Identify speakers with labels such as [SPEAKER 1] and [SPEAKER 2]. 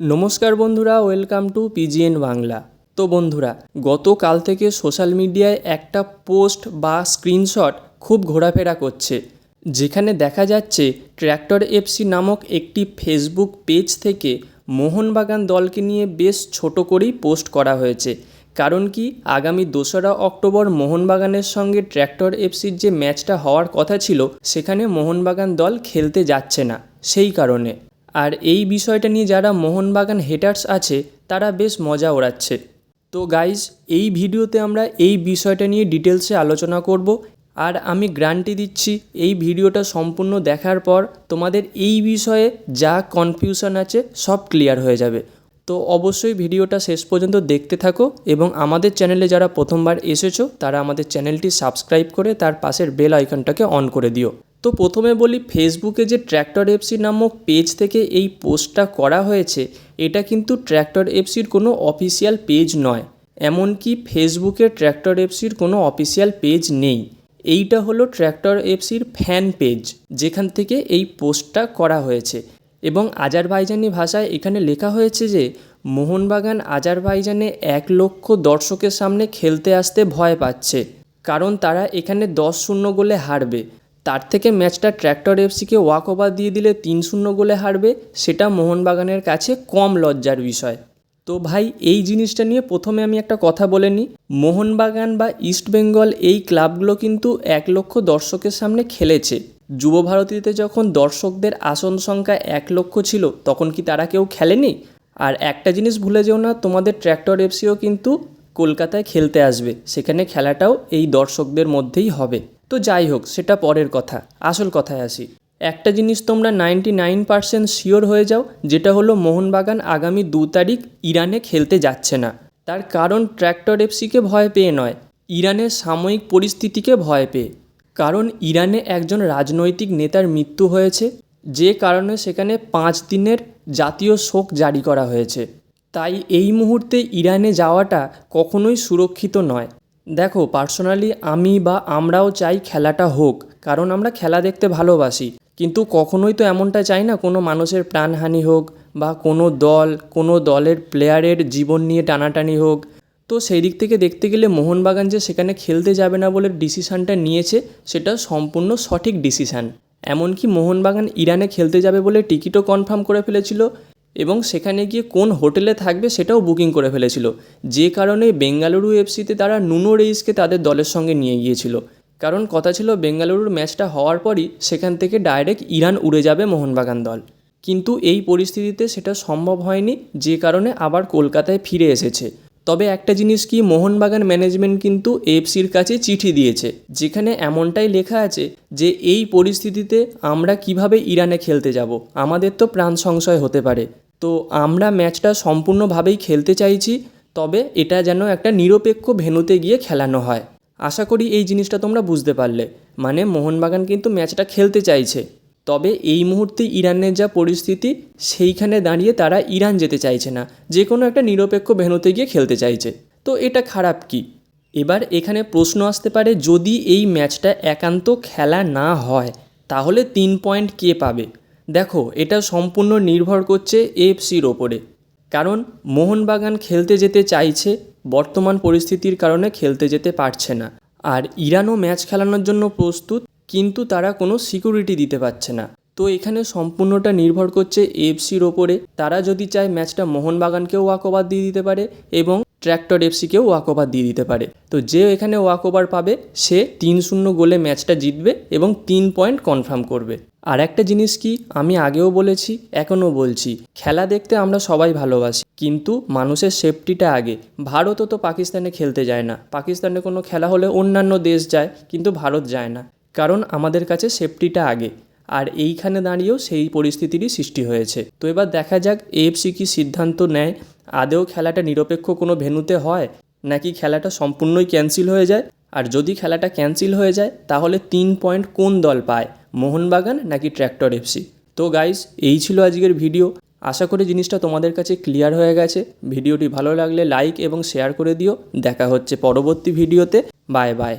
[SPEAKER 1] নমস্কার বন্ধুরা, welcome to পিজিএন Bangla. তো বন্ধুরা, গতকাল থেকে সোশ্যাল মিডিয়ায় একটা পোস্ট বা স্ক্রিনশট খুব ঘোরাফেরা করছে, যেখানে দেখা যাচ্ছে ট্র্যাক্টর এফসি নামক একটি ফেসবুক পেজ থেকে মোহনবাগান দলকে নিয়ে বেশ ছোট করেই পোস্ট করা হয়েছে। কারণ কি, আগামী দোসরা অক্টোবর মোহনবাগানের সঙ্গে ট্র্যাক্টর এফসির যে ম্যাচটা হওয়ার কথা ছিল, সেখানে মোহনবাগান দল খেলতে যাচ্ছে না, সেই কারণে। আর এই বিষয়টা নিয়ে যারা মোহনবাগান হেটার্স আছে, তারা বেশ মজা ওড়াচ্ছে। তো গাইজ এই ভিডিওতে আমরা এই বিষয়টা নিয়ে ডিটেলসে আলোচনা করব। আর আমি গ্যারান্টি দিচ্ছি, এই ভিডিওটা সম্পূর্ণ দেখার পর তোমাদের এই বিষয়ে যা কনফিউশন আছে, সব ক্লিয়ার হয়ে যাবে। তো অবশ্যই ভিডিওটা শেষ পর্যন্ত দেখতে থাকো এবং আমাদের চ্যানেলে যারা প্রথমবার এসেছ, তারা আমাদের চ্যানেলটি সাবস্ক্রাইব করে তার পাশের বেল আইকনটাকে অন করে দিও। তো প্রথমে বলি ফেসবুকে যে ট্র্যাক্টর এফসি নামক পেজ থেকে এই পোস্টটা করা হয়েছে, এটা কিন্তু ট্র্যাক্টর এফসির কোনো অফিসিয়াল পেজ নয়। এমনকি ফেসবুকে ট্র্যাক্টর এফসির কোনো অফিসিয়াল পেজ নেই। এইটা হলো ট্র্যাক্টর এফসির ফ্যান পেজ যেখান থেকে এই পোস্টটা করা হয়েছে। এবং আজারবাইজানি ভাষায় এখানে লেখা হয়েছে যে, মোহনবাগান আজারবাইজানে এক লক্ষ দর্শকের সামনে খেলতে আসতে ভয় পাচ্ছে, কারণ তারা এখানে দশ শূন্য গোলে হারবে। তার থেকে ম্যাচটা ট্র্যাক্টর এফসিকে ওয়াক ওভার দিয়ে দিলে তিন শূন্য গোলে হারবে, সেটা মোহনবাগানের কাছে কম লজ্জার বিষয়। তো ভাই, এই জিনিসটা নিয়ে প্রথমে আমি একটা কথা বলে নিই। মোহনবাগান বা ইস্টবেঙ্গল এই ক্লাবগুলো কিন্তু এক লক্ষ দর্শকের সামনে খেলেছে। যুব ভারতীতে যখন দর্শকদের আসন সংখ্যা এক লক্ষ ছিল, তখন কি তারা কেউ খেলেনি? আর একটা জিনিস ভুলে যেও না, তোমাদের ট্র্যাক্টর এফসিও কিন্তু কলকাতায় খেলতে আসবে। সেখানে খেলাটাও এই দর্শকদের মধ্যেই হবে। তো যাই হোক, সেটা পরের কথা। আসল কথায় আসি। একটা জিনিস তোমরা নাইনটি নাইন পার্সেন্ট শিওর হয়ে যাও, যেটা হলো মোহনবাগান আগামী দু তারিখ ইরানে খেলতে যাচ্ছে না। তার কারণ ট্র্যাক্টর এফসিকে ভয় পেয়ে নয়, ইরানের সাময়িক পরিস্থিতিকে ভয় পেয়ে। কারণ ইরানে একজন রাজনৈতিক নেতার মৃত্যু হয়েছে, যে কারণে সেখানে পাঁচ দিনের জাতীয় শোক জারি করা হয়েছে। তাই এই মুহূর্তে ইরানে যাওয়াটা কখনোই সুরক্ষিত নয়। দেখো পার্সোনালি আমি বা আমরাও চাই খেলাটা হোক, কারণ আমরা খেলা দেখতে ভালোবাসি। কিন্তু কখনোই তো এমনটা চাই না, কোনো মানুষের প্রাণহানি হোক বা কোনো দল, কোনো দলের প্লেয়ারের জীবন নিয়ে টানাটানি হোক। তো সেই দিক থেকে দেখতে গেলে মোহনবাগান যে সেখানে খেলতে যাবে না বলে ডিসিশানটা নিয়েছে, সেটা সম্পূর্ণ সঠিক ডিসিশান। এমনকি মোহনবাগান ইরানে খেলতে যাবে বলে টিকিটও কনফার্ম করে ফেলেছিল। এবং সেখানে গিয়ে কোন হোটেলে থাকবে সেটাও বুকিং করে ফেলেছিল। যে কারণে বেঙ্গালুরু এফসিতে তারা নুনো রেইসকে তাদের দলের সঙ্গে নিয়ে গিয়েছিল। কারণ কথা ছিল বেঙ্গালুরুর ম্যাচটা হওয়ার পরই সেখান থেকে ডাইরেক্ট ইরান উড়ে যাবে মোহনবাগান দল। কিন্তু এই পরিস্থিতিতে সেটা সম্ভব হয়নি, যে কারণে আবার কলকাতায় ফিরে এসেছে। তবে একটা জিনিস কি, মোহনবাগান ম্যানেজমেন্ট কিন্তু এফসির কাছে চিঠি দিয়েছে, যেখানে এমনটাই লেখা আছে যে এই পরিস্থিতিতে আমরা কীভাবে ইরানে খেলতে যাব, আমাদের তো প্রাণ সংশয় হতে পারে। তো আমরা ম্যাচটা সম্পূর্ণভাবেই খেলতে চাইছি, তবে এটা যেন একটা নিরপেক্ষ ভেনুতে গিয়ে খেলানো হয়। আশা করি এই জিনিসটা তোমরা বুঝতে পারলে। মানে মোহনবাগান কিন্তু ম্যাচটা খেলতে চাইছে। তবে এই মুহূর্তে ইরানের যা পরিস্থিতি, সেইখানে দাঁড়িয়ে তারা ইরান যেতে চাইছে না। যে কোনো একটা নিরপেক্ষ ভেনুতে গিয়ে খেলতে চাইছে। তো এটা খারাপ কি? এবার এখানে প্রশ্ন আসতে পারে, যদি এই ম্যাচটা একান্ত খেলা না হয়, তাহলে তিন পয়েন্ট কে পাবে? দেখো, এটা সম্পূর্ণ নির্ভর করছে এফসির ওপরে। কারণ, মোহনবাগান খেলতে যেতে চাইছে, বর্তমান পরিস্থিতির কারণে খেলতে যেতে পারছে না। আর ইরানও ম্যাচ খেলানোর জন্য প্রস্তুত, কিন্তু তারা কোনো সিকিউরিটি দিতে পারছে না। তো এখানে সম্পূর্ণটা নির্ভর করছে এফসির ওপরে। তারা যদি চায় ম্যাচটা মোহনবাগানকেও ওয়াকওভার দিয়ে দিতে পারে এবং ট্র্যাক্টর এফসিকেও ওয়াকওভার দিয়ে দিতে পারে। তো যে এখানে ওয়াকওভার পাবে, সে তিন শূন্য গোলে ম্যাচটা জিতবে এবং তিন পয়েন্ট কনফার্ম করবে। আর একটা জিনিস কি, আমি আগেও বলেছি, এখনও বলছি, খেলা দেখতে আমরা সবাই ভালোবাসি, কিন্তু মানুষের সেফটিটা আগে। ভারতও তো পাকিস্তানে খেলতে যায় না। পাকিস্তানে কোনো খেলা হলে অন্যান্য দেশ যায়, কিন্তু ভারত যায় না। কারণ আমাদের কাছে সেফটিটা আগে। আর এইখানে দাঁড়িয়েও সেই পরিস্থিতিরই সৃষ্টি হয়েছে। তো এবার দেখা যাক এএফসি কি সিদ্ধান্ত নেয়। আদেও খেলাটা নিরপেক্ষ কোনো ভেন্যুতে হয়, নাকি খেলাটা সম্পূর্ণই ক্যান্সেল হয়ে যায়? আর যদি খেলাটা ক্যান্সেল হয়ে যায়, তাহলে তিন পয়েন্ট কোন দল পায়, মোহনবাগান নাকি ট্র্যাক্টর এফসি তো গাইজ এই ছিল আজকের ভিডিও। আশা করি জিনিসটা তোমাদের কাছে ক্লিয়ার হয়ে গেছে। ভিডিওটি ভালো লাগলে লাইক এবং শেয়ার করে দিও। দেখা হচ্ছে পরবর্তী ভিডিওতে। Bye bye.